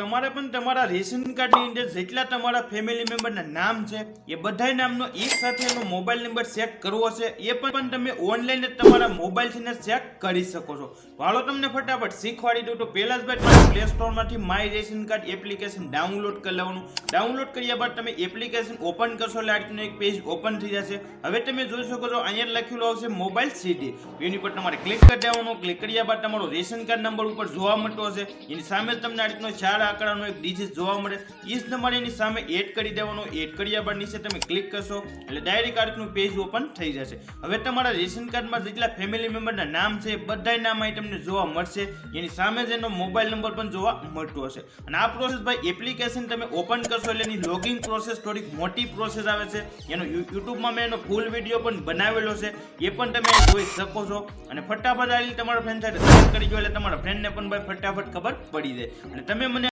તમારે પણ તમારા રેશન કાર્ડની અંદર જેટલા તમારા ફેમિલી મેમ્બરના નામ છે, એ બધાય નામનો એક સાથેનો મોબાઈલ નંબર ચેક કરવો છે. એ પણ તમે ઓનલાઈન જ તમારા મોબાઈલથી ચેક કરી શકો છો. વાળો તમને ફટાફટ શીખવાડી દઉં તો પહેલા જ ભાઈ play સ્ટોરમાંથી my ration card application download કરી લેવાનું. ડાઉનલોડ કર્યા બાદ તમે એપ્લિકેશન ઓપન કરશો એટલે એક પેજ ઓપન થઈ જશે. હવે તમે જોઈ શકો છો અહીંયા લખેલું આવશે મોબાઈલ સીડી એની પર તમારે ક્લિક કરી દેવાનું. ક્લિક કર્યા બાદ તમારો રેશન કાર્ડ નંબર ઉપર જોવા મળતો હશે. એની સામે તમને આ રીતનો ચાર આંકડાનો એક ડિજિટ જોવા મળે એ જ તમારે એની સામે એડ કરી દેવાનો એડ કર્યા બાદ નીચે તમે ક્લિક કરશો, એટલે ડાયરી કાર્ડનું પેજ ઓપન થઈ જશે. હવે તમારા રેશન કાર્ડમાં જેટલા ફેમિલી મેમ્બરના નામ છે બધાય નામ અહીં તમને જોવા મળશે. એની સામે જ એનો મોબાઈલ નંબર પણ જોવા મળતો હશે. અને આ પ્રોસેસ ભાઈ એપ્લિકેશન તમે ઓપન કરશો એટલે એની લોગિંગ પ્રોસેસ થોડીક મોટી પ્રોસેસ આવે છે. એનો યુટ્યુબમાં મેં એનો ફૂલ વીડિયો પણ બનાવેલો છે. એ પણ તમે જોઈ શકો છો. અને ફટાફટ આવી તમારા ફ્રેન્ડ સાથે કરી જો એટલે તમારા ફ્રેન્ડને પણ ભાઈ ફટાફટ ખબર પડી જાય. અને તમે મને